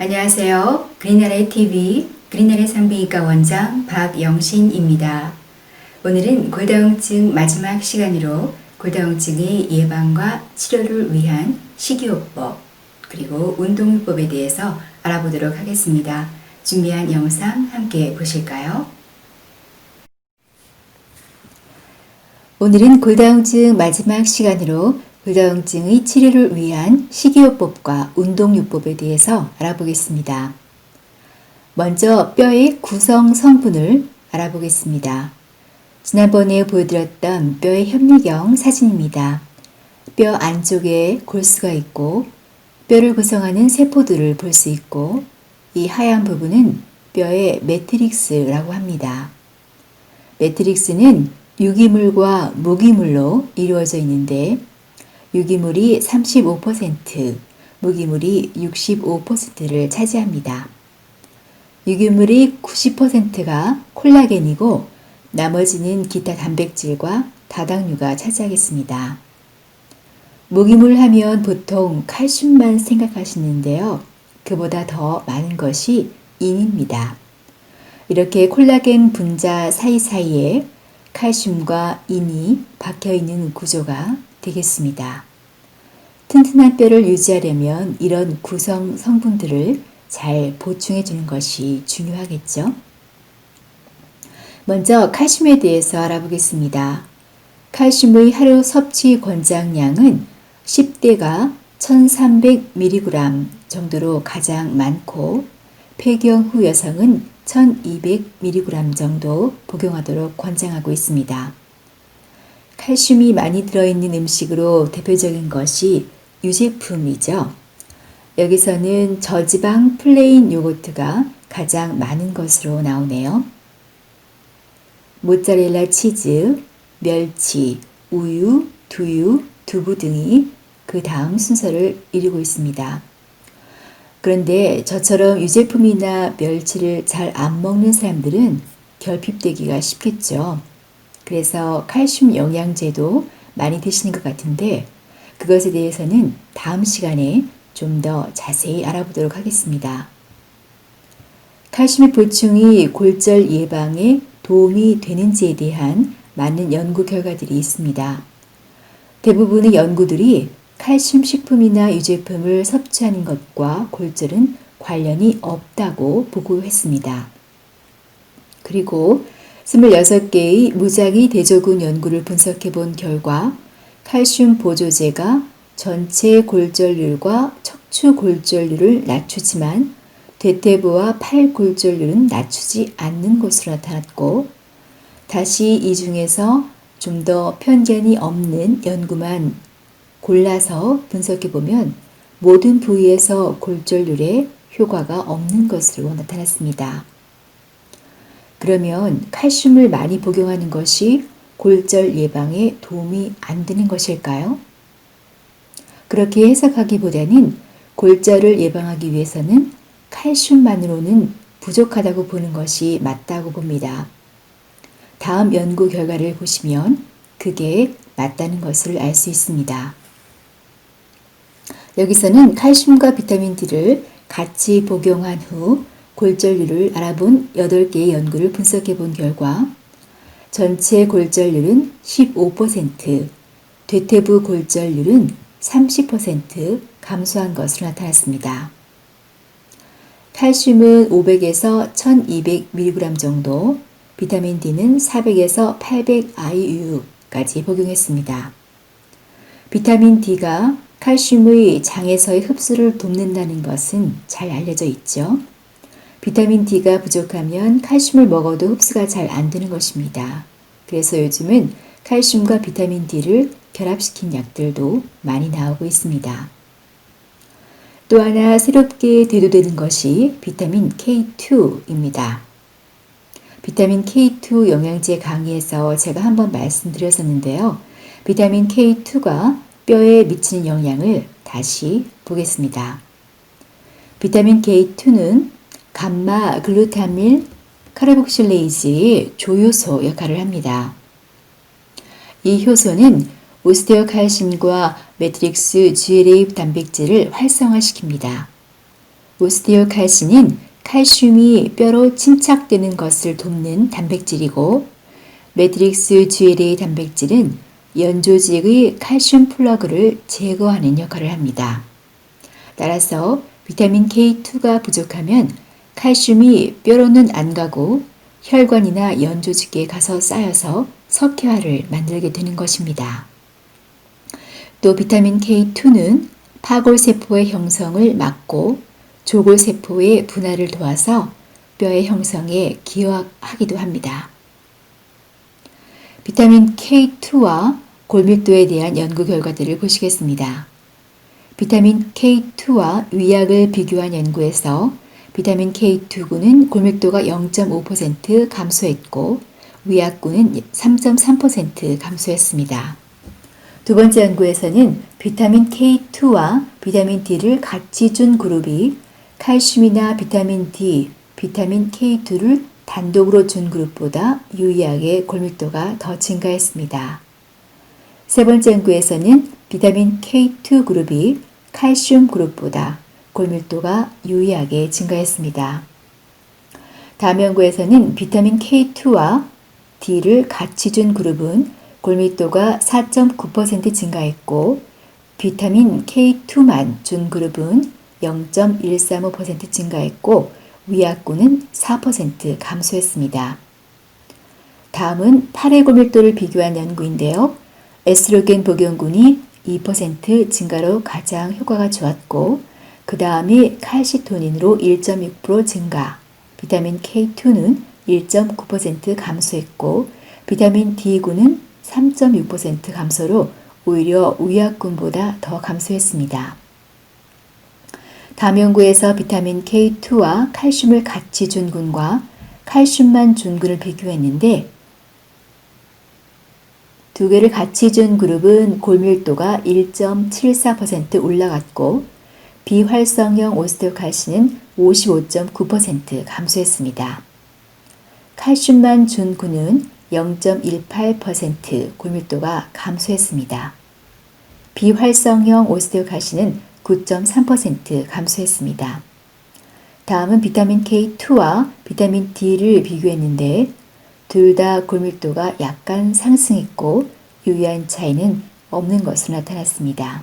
안녕하세요. 그린나라의 TV 그린나라의 산부인과 원장 박영신입니다. 오늘은 골다공증 마지막 시간으로 골다공증의 예방과 치료를 위한 식이요법 그리고 운동요법에 대해서 알아보도록 하겠습니다. 준비한 영상 함께 보실까요? 오늘은 골다공증 마지막 시간으로 골다공증의 치료를 위한 식이요법과 운동요법에 대해서 알아보겠습니다. 먼저 뼈의 구성 성분을 알아보겠습니다. 지난번에 보여드렸던 뼈의 현미경 사진입니다. 뼈 안쪽에 골수가 있고 뼈를 구성하는 세포들을 볼 수 있고 이 하얀 부분은 뼈의 매트릭스라고 합니다. 매트릭스는 유기물과 무기물로 이루어져 있는데 유기물이 35%, 무기물이 65%를 차지합니다. 유기물이 90%가 콜라겐이고 나머지는 기타 단백질과 다당류가 차지하겠습니다. 무기물 하면 보통 칼슘만 생각하시는데요. 그보다 더 많은 것이 인입니다. 이렇게 콜라겐 분자 사이사이에 칼슘과 인이 박혀 있는 구조가 되겠습니다. 튼튼한 뼈를 유지하려면 이런 구성 성분들을 잘 보충해 주는 것이 중요하겠죠. 먼저 칼슘에 대해서 알아보겠습니다. 칼슘의 하루 섭취 권장량은 10대가 1300mg 정도로 가장 많고 폐경 후 여성은 1200mg 정도 복용하도록 권장하고 있습니다. 칼슘이 많이 들어있는 음식으로 대표적인 것이 유제품이죠. 여기서는 저지방 플레인 요거트가 가장 많은 것으로 나오네요. 모짜렐라 치즈, 멸치, 우유, 두유, 두부 등이 그 다음 순서를 이루고 있습니다. 그런데 저처럼 유제품이나 멸치를 잘 안 먹는 사람들은 결핍되기가 쉽겠죠. 그래서 칼슘 영양제도 많이 드시는 것 같은데 그것에 대해서는 다음 시간에 좀 더 자세히 알아보도록 하겠습니다. 칼슘의 보충이 골절 예방에 도움이 되는지에 대한 많은 연구 결과들이 있습니다. 대부분의 연구들이 칼슘 식품이나 유제품을 섭취하는 것과 골절은 관련이 없다고 보고했습니다. 그리고 26개의 무작위 대조군 연구를 분석해 본 결과 칼슘 보조제가 전체 골절률과 척추 골절률을 낮추지만 대퇴부와 팔 골절률은 낮추지 않는 것으로 나타났고 다시 이 중에서 좀 더 편견이 없는 연구만 골라서 분석해 보면 모든 부위에서 골절률에 효과가 없는 것으로 나타났습니다. 그러면 칼슘을 많이 복용하는 것이 골절 예방에 도움이 안 되는 것일까요? 그렇게 해석하기보다는 골절을 예방하기 위해서는 칼슘만으로는 부족하다고 보는 것이 맞다고 봅니다. 다음 연구 결과를 보시면 그게 맞다는 것을 알 수 있습니다. 여기서는 칼슘과 비타민 D를 같이 복용한 후 골절률을 알아본 8개의 연구를 분석해 본 결과 전체 골절률은 15%, 대퇴부 골절률은 30% 감소한 것으로 나타났습니다. 칼슘은 500에서 1200mg 정도, 비타민 D는 400에서 800 IU까지 복용했습니다. 비타민 D가 칼슘의 장에서의 흡수를 돕는다는 것은 잘 알려져 있죠. 비타민 D가 부족하면 칼슘을 먹어도 흡수가 잘 안 되는 것입니다. 그래서 요즘은 칼슘과 비타민 D를 결합시킨 약들도 많이 나오고 있습니다. 또 하나 새롭게 대두되는 것이 비타민 K2입니다. 비타민 K2 영양제 강의에서 제가 한번 말씀드렸었는데요. 비타민 K2가 뼈에 미치는 영향을 다시 보겠습니다. 비타민 K2는 감마 글루타밀 카르복실레이즈의 조효소 역할을 합니다. 이 효소는 오스테오칼슘과 매트릭스 GLA 단백질을 활성화시킵니다. 오스테오칼신은 칼슘이 뼈로 침착되는 것을 돕는 단백질이고 매트릭스 GLA 단백질은 연조직의 칼슘 플러그를 제거하는 역할을 합니다. 따라서 비타민 K2가 부족하면 칼슘이 뼈로는 안 가고 혈관이나 연조직에 가서 쌓여서 석회화를 만들게 되는 것입니다. 또 비타민 K2는 파골세포의 형성을 막고 조골세포의 분할을 도와서 뼈의 형성에 기여하기도 합니다. 비타민 K2와 골밀도에 대한 연구 결과들을 보시겠습니다. 비타민 K2와 위약을 비교한 연구에서 비타민 K2군은 골밀도가 0.5% 감소했고 위약군은 3.3% 감소했습니다. 두 번째 연구에서는 비타민 K2와 비타민 D를 같이 준 그룹이 칼슘이나 비타민 D, 비타민 K2를 단독으로 준 그룹보다 유의하게 골밀도가 더 증가했습니다. 세 번째 연구에서는 비타민 K2 그룹이 칼슘 그룹보다 골밀도가 유의하게 증가했습니다. 다음 연구에서는 비타민 K2와 D를 같이 준 그룹은 골밀도가 4.9% 증가했고 비타민 K2만 준 그룹은 0.135% 증가했고 위약군은 4% 감소했습니다. 다음은 팔의 골밀도를 비교한 연구인데요. 에스트로겐 복용군이 2% 증가로 가장 효과가 좋았고 그 다음에 칼시토닌으로 1.6% 증가, 비타민 K2는 1.9% 감소했고 비타민 D군은 3.6% 감소로 오히려 위약군보다 더 감소했습니다. 다음 연구에서 비타민 K2와 칼슘을 같이 준 군과 칼슘만 준 군을 비교했는데 두 개를 같이 준 그룹은 골밀도가 1.74% 올라갔고 비활성형 오스테오칼신은 55.9% 감소했습니다. 칼슘만 준 군은 0.18% 골밀도가 감소했습니다. 비활성형 오스테오칼신은 9.3% 감소했습니다. 다음은 비타민 K2와 비타민 D를 비교했는데 둘 다 골밀도가 약간 상승했고 유의한 차이는 없는 것으로 나타났습니다.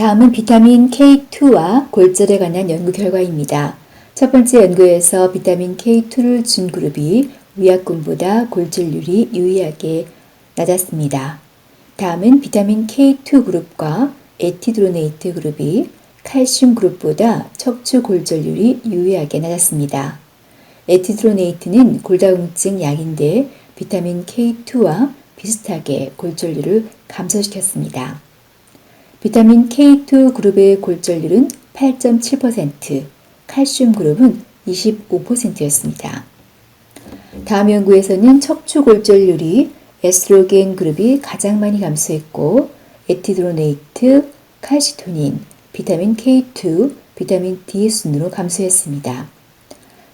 다음은 비타민 K2와 골절에 관한 연구 결과입니다. 첫 번째 연구에서 비타민 K2를 준 그룹이 위약군보다 골절률이 유의하게 낮았습니다. 다음은 비타민 K2 그룹과 에티드로네이트 그룹이 칼슘 그룹보다 척추 골절률이 유의하게 낮았습니다. 에티드로네이트는 골다공증 약인데 비타민 K2와 비슷하게 골절률을 감소시켰습니다. 비타민 K2 그룹의 골절률은 8.7%, 칼슘 그룹은 25%였습니다. 다음 연구에서는 척추 골절률이 에스트로겐 그룹이 가장 많이 감소했고 에티드로네이트, 칼시토닌, 비타민 K2, 비타민 D 순으로 감소했습니다.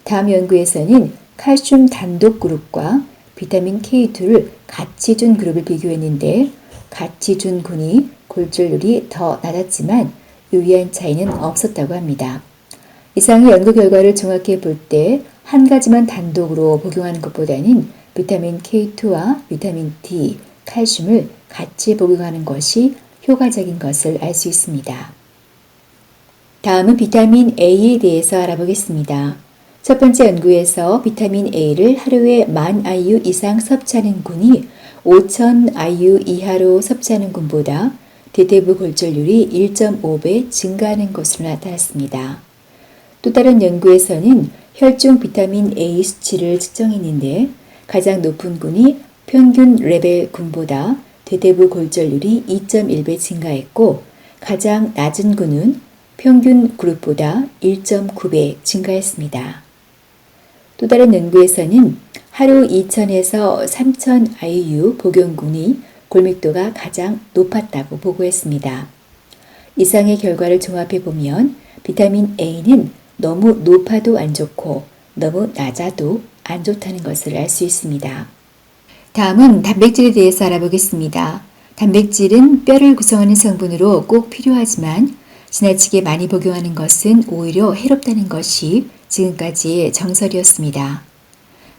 다음 연구에서는 칼슘 단독 그룹과 비타민 K2를 같이 준 그룹을 비교했는데 같이 준 군이 골절률이 더 낮았지만 유의한 차이는 없었다고 합니다. 이상의 연구 결과를 종합해 볼 때 한 가지만 단독으로 복용하는 것보다는 비타민 K2와 비타민 D, 칼슘을 같이 복용하는 것이 효과적인 것을 알 수 있습니다. 다음은 비타민 A에 대해서 알아보겠습니다. 첫 번째 연구에서 비타민 A를 하루에 만 IU 이상 섭취하는 군이 5,000 IU 이하로 섭취하는 군보다 대퇴부 골절률이 1.5배 증가하는 것으로 나타났습니다. 또 다른 연구에서는 혈중 비타민 A 수치를 측정했는데 가장 높은 군이 평균 레벨 군보다 대퇴부 골절률이 2.1배 증가했고 가장 낮은 군은 평균 그룹보다 1.9배 증가했습니다. 또 다른 연구에서는 하루 2,000에서 3,000 IU 복용군이 골밀도가 가장 높았다고 보고했습니다. 이상의 결과를 종합해 보면 비타민 A는 너무 높아도 안 좋고 너무 낮아도 안 좋다는 것을 알 수 있습니다. 다음은 단백질에 대해서 알아보겠습니다. 단백질은 뼈를 구성하는 성분으로 꼭 필요하지만 지나치게 많이 복용하는 것은 오히려 해롭다는 것이 지금까지의 정설이었습니다.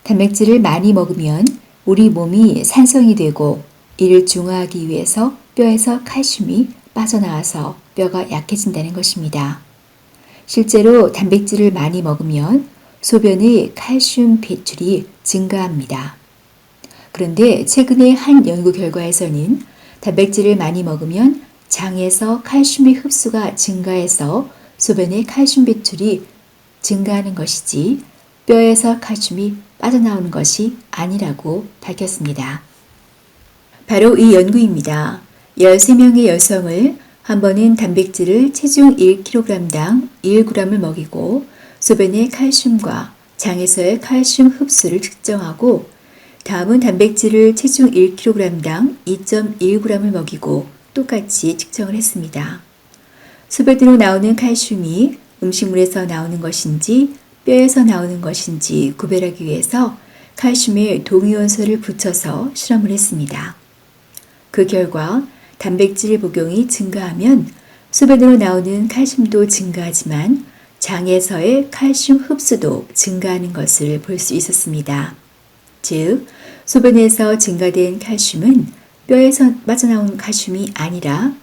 단백질을 많이 먹으면 우리 몸이 산성이 되고 이를 중화하기 위해서 뼈에서 칼슘이 빠져나와서 뼈가 약해진다는 것입니다. 실제로 단백질을 많이 먹으면 소변의 칼슘 배출이 증가합니다. 그런데 최근의 한 연구 결과에서는 단백질을 많이 먹으면 장에서 칼슘의 흡수가 증가해서 소변의 칼슘 배출이 증가하는 것이지 뼈에서 칼슘이 빠져나오는 것이 아니라고 밝혔습니다. 바로 이 연구입니다. 13명의 여성을 한 번은 단백질을 체중 1kg당 1g을 먹이고 소변의 칼슘과 장에서의 칼슘 흡수를 측정하고 다음은 단백질을 체중 1kg당 2.1g을 먹이고 똑같이 측정을 했습니다. 소변으로 나오는 칼슘이 음식물에서 나오는 것인지 뼈에서 나오는 것인지 구별하기 위해서 칼슘의 동위원소를 붙여서 실험을 했습니다. 그 결과 단백질 복용이 증가하면 소변으로 나오는 칼슘도 증가하지만 장에서의 칼슘 흡수도 증가하는 것을 볼 수 있었습니다. 즉, 소변에서 증가된 칼슘은 뼈에서 빠져나온 칼슘이 아니라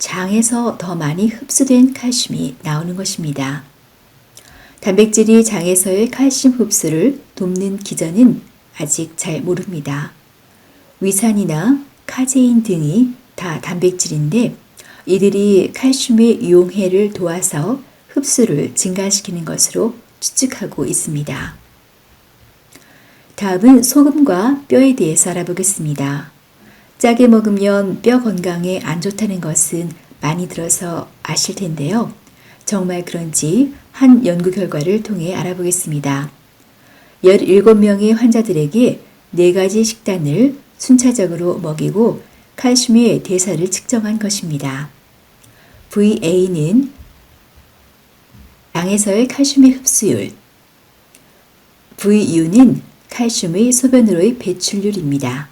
장에서 더 많이 흡수된 칼슘이 나오는 것입니다. 단백질이 장에서의 칼슘 흡수를 돕는 기전은 아직 잘 모릅니다. 위산이나 카제인 등이 다 단백질인데 이들이 칼슘의 이용해를 도와서 흡수를 증가시키는 것으로 추측하고 있습니다. 다음은 소금과 뼈에 대해서 알아보겠습니다. 짜게 먹으면 뼈 건강에 안 좋다는 것은 많이 들어서 아실 텐데요. 정말 그런지 한 연구 결과를 통해 알아보겠습니다. 17명의 환자들에게 4가지 식단을 순차적으로 먹이고 칼슘의 대사를 측정한 것입니다. VA는 장에서의 칼슘의 흡수율, VU는 칼슘의 소변으로의 배출률입니다.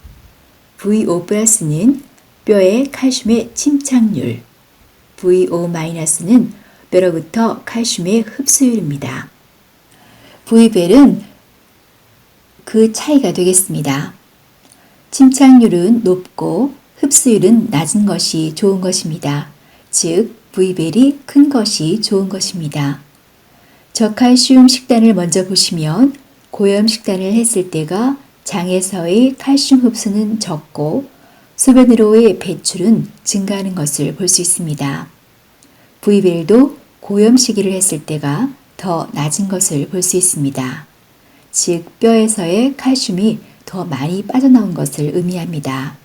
VO 플러스는 뼈의 칼슘의 침착률, VO-는 뼈로부터 칼슘의 흡수율입니다. V벨은 그 차이가 되겠습니다. 침착률은 높고 흡수율은 낮은 것이 좋은 것입니다. 즉, V벨이 큰 것이 좋은 것입니다. 저칼슘 식단을 먼저 보시면 고염 식단을 했을 때가 장에서의 칼슘 흡수는 적고 소변으로의 배출은 증가하는 것을 볼 수 있습니다. V벨도 고염 시기를 했을 때가 더 낮은 것을 볼 수 있습니다. 즉, 뼈에서의 칼슘이 더 많이 빠져나온 것을 의미합니다.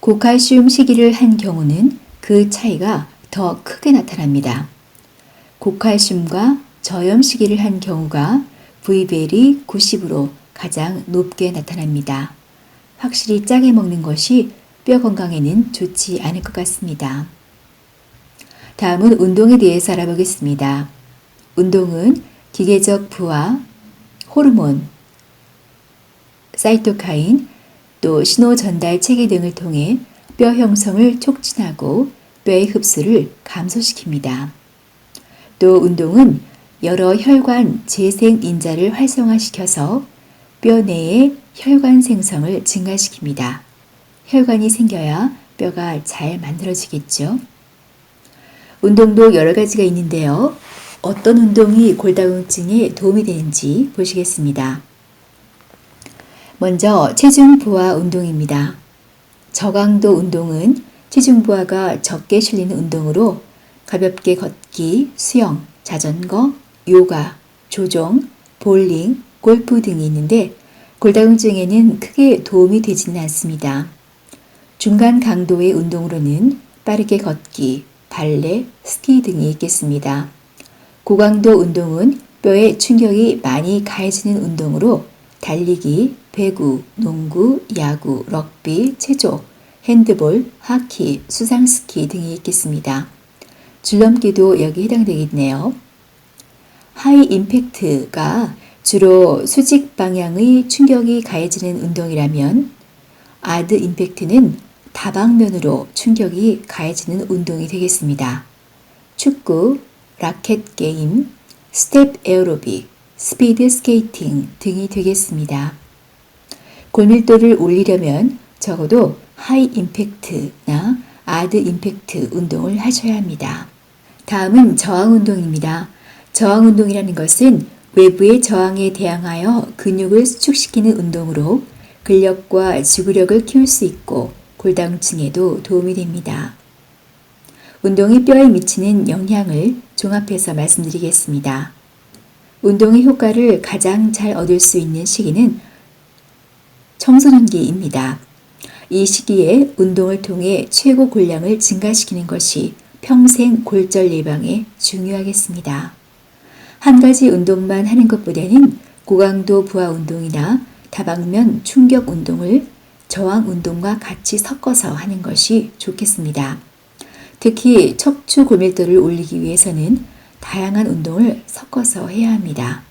고칼슘 시기를 한 경우는 그 차이가 더 크게 나타납니다. 고칼슘과 저염 시기를 한 경우가 V벨이 90으로 가장 높게 나타납니다. 확실히 짜게 먹는 것이 뼈 건강에는 좋지 않을 것 같습니다. 다음은 운동에 대해서 알아보겠습니다. 운동은 기계적 부하, 호르몬, 사이토카인, 또 신호 전달 체계 등을 통해 뼈 형성을 촉진하고 뼈의 흡수를 감소시킵니다. 또 운동은 여러 혈관 재생 인자를 활성화시켜서 뼈 내의 혈관 생성을 증가시킵니다. 혈관이 생겨야 뼈가 잘 만들어지겠죠. 운동도 여러 가지가 있는데요. 어떤 운동이 골다공증에 도움이 되는지 보시겠습니다. 먼저 체중 부하 운동입니다. 저강도 운동은 체중 부하가 적게 실리는 운동으로 가볍게 걷기, 수영, 자전거, 요가, 조종, 볼링, 골프 등이 있는데 골다공증에는 크게 도움이 되지는 않습니다. 중간 강도의 운동으로는 빠르게 걷기, 발레, 스키 등이 있겠습니다. 고강도 운동은 뼈에 충격이 많이 가해지는 운동으로 달리기, 배구, 농구, 야구, 럭비, 체조, 핸드볼, 하키, 수상스키 등이 있겠습니다. 줄넘기도 여기 해당되겠네요. 하이 임팩트가 주로 수직 방향의 충격이 가해지는 운동이라면 아드 임팩트는 다방면으로 충격이 가해지는 운동이 되겠습니다. 축구, 라켓 게임, 스텝 에어로빅, 스피드 스케이팅 등이 되겠습니다. 골밀도를 올리려면 적어도 하이 임팩트나 아드 임팩트 운동을 하셔야 합니다. 다음은 저항 운동입니다. 저항 운동이라는 것은 외부의 저항에 대항하여 근육을 수축시키는 운동으로 근력과 지구력을 키울 수 있고 골다공증에도 도움이 됩니다. 운동이 뼈에 미치는 영향을 종합해서 말씀드리겠습니다. 운동의 효과를 가장 잘 얻을 수 있는 시기는 청소년기입니다. 이 시기에 운동을 통해 최고 골량을 증가시키는 것이 평생 골절 예방에 중요하겠습니다. 한 가지 운동만 하는 것보다는 고강도 부하 운동이나 다방면 충격 운동을 저항 운동과 같이 섞어서 하는 것이 좋겠습니다. 특히 척추 골밀도를 올리기 위해서는 다양한 운동을 섞어서 해야 합니다.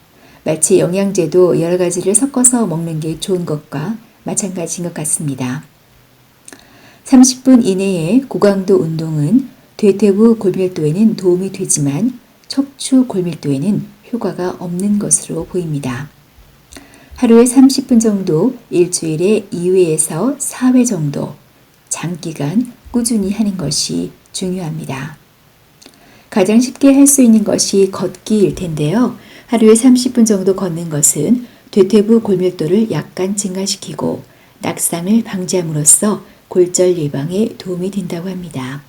마치 영양제도 여러 가지를 섞어서 먹는 게 좋은 것과 마찬가지인 것 같습니다. 30분 이내의 고강도 운동은 대퇴부 골밀도에는 도움이 되지만 척추 골밀도에는 효과가 없는 것으로 보입니다. 하루에 30분 정도 일주일에 2회에서 4회 정도 장기간 꾸준히 하는 것이 중요합니다. 가장 쉽게 할 수 있는 것이 걷기일 텐데요. 하루에 30분 정도 걷는 것은 대퇴부 골밀도를 약간 증가시키고 낙상을 방지함으로써 골절 예방에 도움이 된다고 합니다.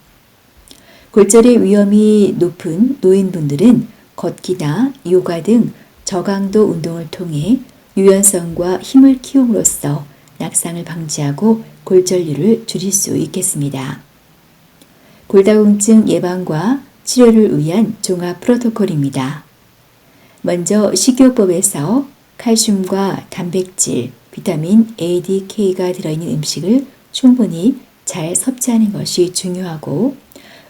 골절의 위험이 높은 노인분들은 걷기나 요가 등 저강도 운동을 통해 유연성과 힘을 키움으로써 낙상을 방지하고 골절률을 줄일 수 있겠습니다. 골다공증 예방과 치료를 위한 종합 프로토콜입니다. 먼저 식이요법에서 칼슘과 단백질, 비타민 A, D, K가 들어있는 음식을 충분히 잘 섭취하는 것이 중요하고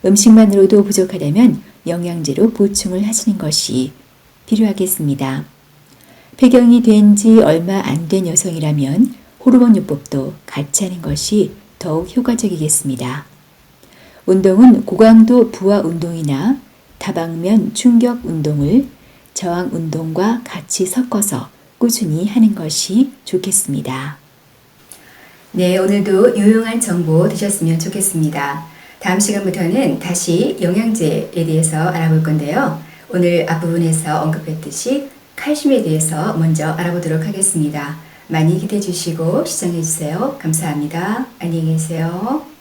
음식만으로도 부족하다면 영양제로 보충을 하시는 것이 필요하겠습니다. 폐경이 된 지 얼마 안 된 여성이라면 호르몬 요법도 같이 하는 것이 더욱 효과적이겠습니다. 운동은 고강도 부하 운동이나 다방면 충격 운동을 저항 운동과 같이 섞어서 꾸준히 하는 것이 좋겠습니다. 네, 오늘도 유용한 정보 되셨으면 좋겠습니다. 다음 시간부터는 다시 영양제에 대해서 알아볼 건데요. 오늘 앞부분에서 언급했듯이 칼슘에 대해서 먼저 알아보도록 하겠습니다. 많이 기대해 주시고 시청해 주세요. 감사합니다. 안녕히 계세요.